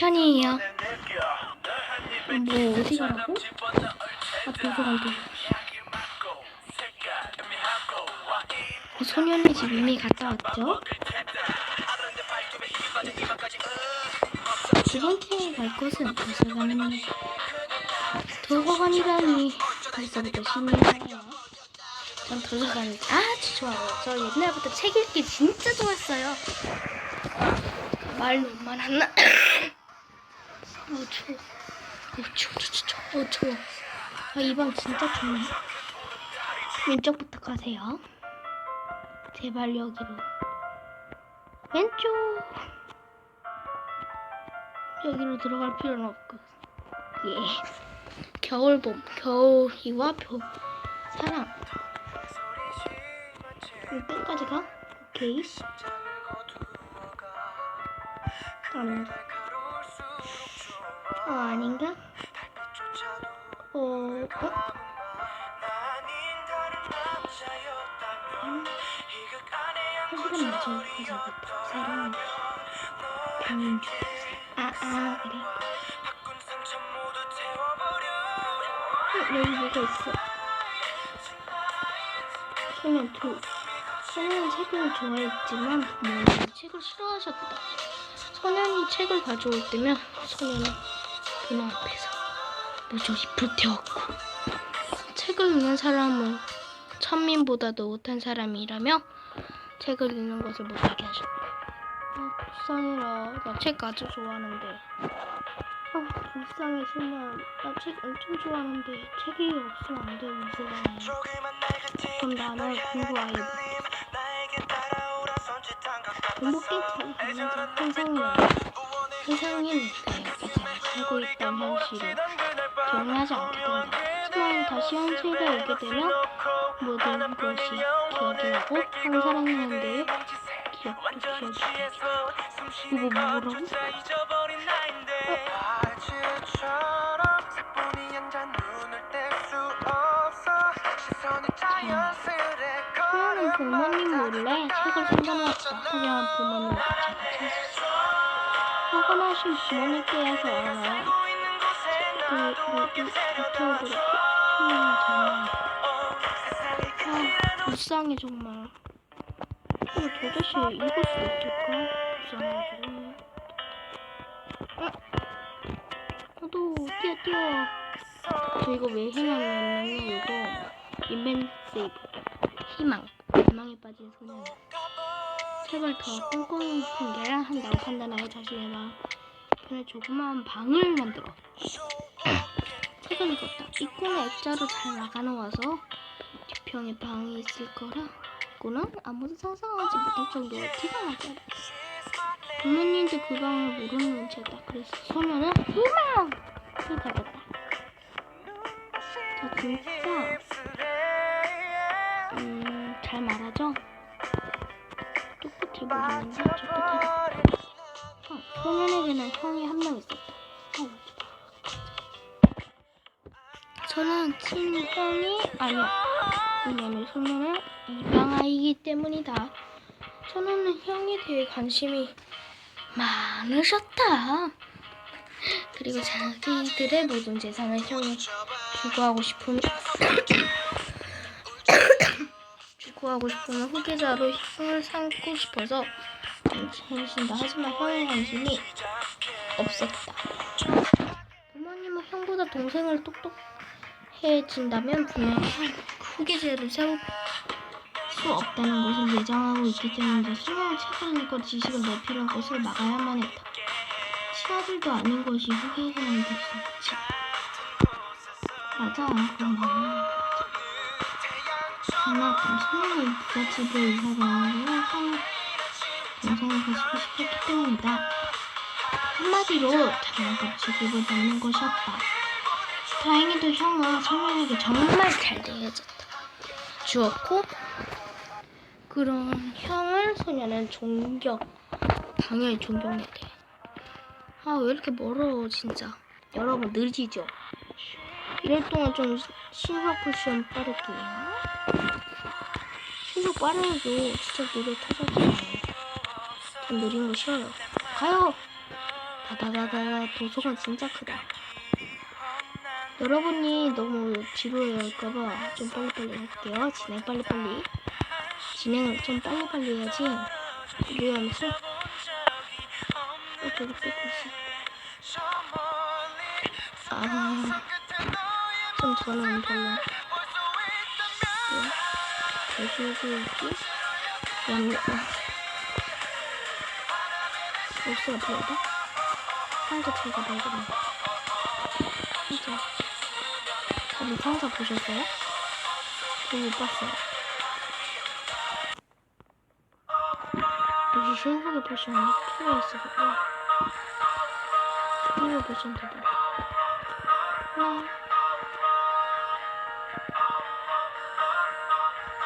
편이에요. 뭐 어디 가라고? 아 도서관 도 소년의 집 이미 갔다 왔죠? 지금께 갈 곳은 도서관입니다. 도서관이라니 벌써부터 신이 나요. 전 도서관이 아주 좋아요. 저 옛날부터 책 읽기 진짜 좋았어요. 말 너무 많았나? 어 추워. 어 추워 추워. 어 추워. 아 이 방 진짜 춥네. 왼쪽부터 가세요. 제발 여기로. 왼쪽. 여기로 들어갈 필요는 없고. 예. 겨울봄, 겨울이와 표, 사랑. 끝까지 가? 오케이. 아니. 어, 아닌가? 어, 어? 음. 아, 아. 어? 소년 둘. 소년은 책을 좋아했지만 부모님이 책을 싫어하셨다. 소년이 책을 가져올 때면 소년은 분화 앞에서 무조리 불태웠고 책을 읽는 사람은 천민보다도 못한 사람이라며 책을 읽는 것을 못하게 하셨다. 아 불쌍해라. 나 책 아주 좋아하는데. 아 불쌍해 소년. 나책 엄청 좋아하는데 책이 없으면 안 돼, 이 세상에. 그럼 나는 공부 깽처럼 가면서 환상이야. 세상에는 그냥 살고 있다는 현실을 기억나지 않게 된다. 하지만 다시 현실에 오게 되면 모든 것이 기억이 나고 한 사람이었는데 기억도 기억이 이거 뭐라고? 소연은 부모님 몰래 책을 숨겨놓았다. 하지만 부모님은 제가 찾았어. 알아. 책을 모두 불태워버렸고 소연은 정말 아 불쌍해 정말. 이거 도대체 읽을 수 있을까? 불쌍해가지고. 아, 나도 뛰어 뛰어. 저 이거 왜 해놨냐면 이거 인벤 세이브 희망 희망에 빠진 소년 책을 더 꼼꼼히 숨겨야 한다고 판단하고 자신의 마음에 조그마한 방을 만들어. 책을 읽었다. 입구는 액자로 잘 막아놓아서 뒤편에 방이 있을 거라고는 아무도 상상하지 못할 정도로 티가 나지 않았다. 부모님도 그 방을 모르는 채다. 그래서 소년은 희망을 가졌다. 저 진짜 소년에게는 형이 한 명 있었다. 어, 저는 친형이 아니야. 왜냐면 소년은 이방아이기 때문이다. 저는 형에 대해 관심이 많으셨다. 그리고 자기들의 모든 재산을 형이 주고하고 싶으면 주고하고 싶으면 후계자로 형을 삼고 싶어서 관심다 하지만 형의 관심이 없었다. 부모님은 형보다 동생을 똑똑해진다면 분명 후계자를 세울 수 없다는 것을 예정하고 있기 때문에 책을 읽고 지식을 넓히는 것을 막아야만 했다. 친아들도 아닌 것이 후계자는 없지. 맞아, 맞는 거 하나 소년이 부잣집에 이사를 오는 가지고 싶었기 때문이다. 한마디로 장난감치 굽을 받는 것이었다. 다행히도 형은 소년에게 정말 잘 대해줬다. 주었고 그런 형을 소년은 존경, 당연히 돼. 아왜 이렇게 멀어 진짜. 여러분 느리죠? 이럴 동안 좀 심화 쿠션 빠를게요. 신속 빠르도 진짜 노래 타자잖아요. 좀 느린 거 싫어요. 가요! 다다다다 도서관 진짜 크다. 여러분이 너무 지루해 할까봐 좀 빨리빨리 할게요. 진행 빨리빨리. 진행을 좀 빨리빨리 해야지. 이러면서 어, 저기 빼고 있어. 아, 좀 저는 별로. 돼지고기, 양념, 소스가 필요하다. 상자 찾아봐야겠네. 진짜. 다들 상자 보셨어요? 저못 봤어요. 여기 포션이 필요해 있어서 필요해 포션 더 봐라. 네.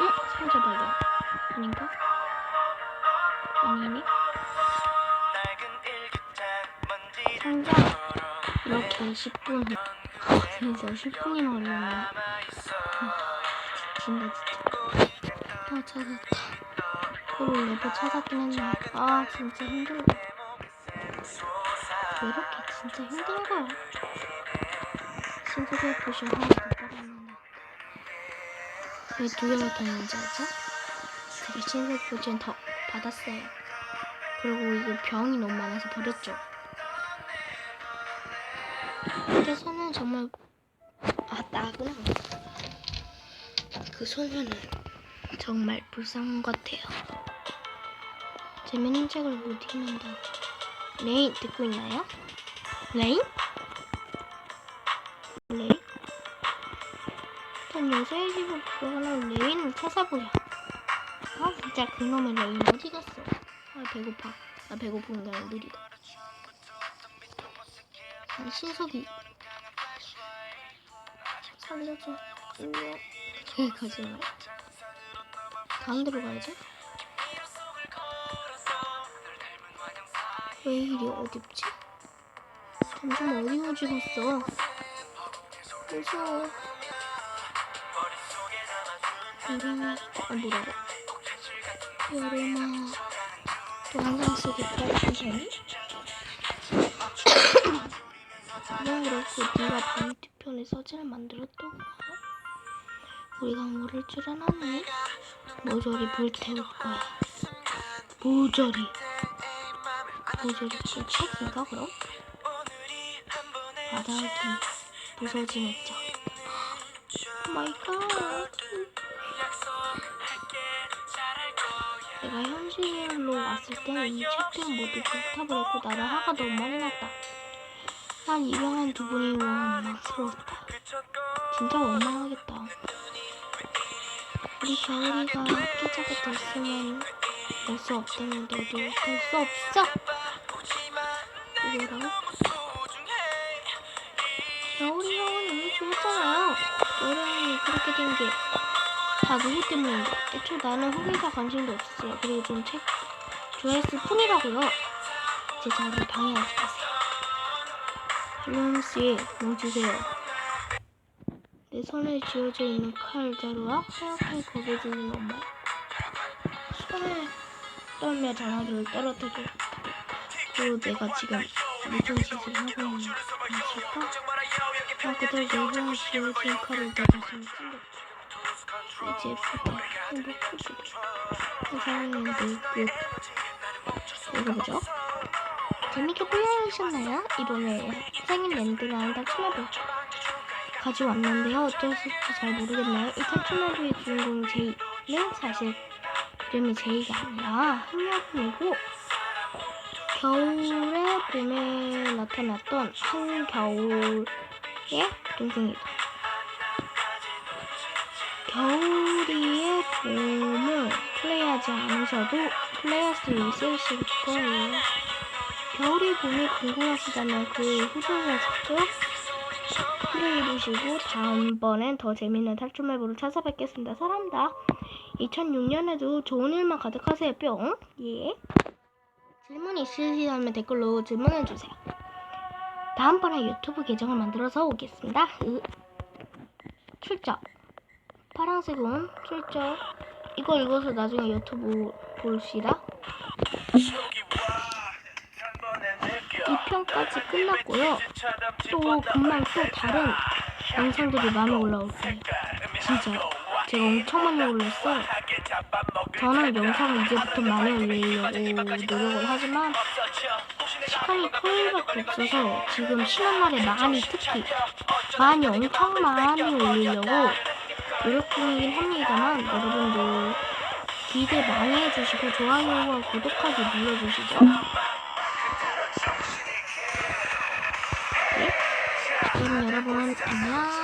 응? 상자 발견. 아닌가? 아니네. 상자. 이렇게 10분. 진짜 10분이나 걸렸네. 진짜 진짜. 아 찾았다. 그리고 예뻐 찾았긴 했네 아 진짜 힘들다. 왜 이렇게 진짜 힘든 거야? 신세계 포션 하나 더 받았는데. 왜두 개나 더 있는지 알죠? 제가 신세계 포션 더 받았어요. 그리고 이거 병이 너무 많아서 버렸죠 근데 소는 정말 아 나구나. 그 소녀는 정말 불쌍한 것 같아요. 재밌는 책을 못 읽는다. 레인 듣고 있나요? 레인? 레인? 전 요새 집을 들어가는 레인을 찾아보자. 아 진짜 그놈의 레인 어디 갔어? 아 배고파. 나 배고픈 게 아니라 느리다 아, 신속이 살려줘. 일로 저기 가지 마. 가운데로 가야지. 왜 이리 어둡지? 점점 어디워지겠어. 무서워 여름아. 아 뭐라고? 여름아. 또 한강 속에 떨어지니? 그냥 그렇고 네가 밤 뒤편에 서재를 만들었던 거야? 우리가 줄은 아네. 모조리 불태울 거야. 모조리. 모조리 그 책인가 그럼? 바닥이 액자 마이갓. 내가 현실로 왔을 때 이 책들 모두 불타버렸고 나를 화가 너무 많이 났다 난 이병한 두 분이 원망스러웠다. 진짜 원망하겠다. 우리 겨울이가 학기자가 됐으면 될수 없다면 너도 될수 없어. 이거라고? 겨울이 형은 이미 죽었잖아요. 겨울이 그렇게 된 게 다 누구 때문인데? 애초에 나는 후기자 관심도 없었어요. 그리고 좀 책 좋아했을 뿐이라고요. 제 자리를 방해하지 뭐 주세요. 내 손에 쥐어져 있는 칼 자루와 하얗게 거겨지는 엄마. 손에 떨며 전화기를 떨어뜨려. 그리고 내가 지금 무슨 짓을 하고 있는 것일까? 나 그대로 내 손에 쥐어진 칼을 내 가슴에 찔렀다. 이제 부터 행복해지다. 세상에 내 끝. 읽어보죠. 재밌게 보여주셨나요? 이번에 선생님 랜드라는 탈출맵을 가져왔는데요. 어쩔 수 없이 잘 모르겠네요. 이 탈출맵의 주인공 제이는 사실 이름이 제이가 아니라 한여름이고 겨울에 봄에 나타났던 한겨울의 동생이다. 겨울이의 봄을 플레이하지 않으셔도 플레이할 수 있으실 거예요. 겨울이 봄이 궁금하시다면 그 후속을 직접 플레이해보시고 다음번엔 더 재밌는 탈출 맵으로 찾아뵙겠습니다. 사랑합니다. 2006년에도 좋은 일만 가득하세요. 뿅. 예. 질문 있으시다면 댓글로 질문해주세요. 다음번에 유튜브 계정을 만들어서 오겠습니다. 으. 출석. 파랑색은 출석. 이거 읽어서 나중에 유튜브 보시라. 2편까지 끝났고요. 또 금방 또 다른 영상들이 많이 올라올 거예요. 진짜 제가 엄청 많이 올렸어요. 저는 영상을 이제부터 많이 올리려고 노력을 하지만 시간이 토요일밖에 없어서 지금 쉬는 날에 많이 특히 많이 엄청 많이 올리려고 노력 중이긴 합니다만 여러분들 기대 많이 해주시고 좋아요와 구독하기 눌러주시죠. 네? 그럼 여러분 안녕.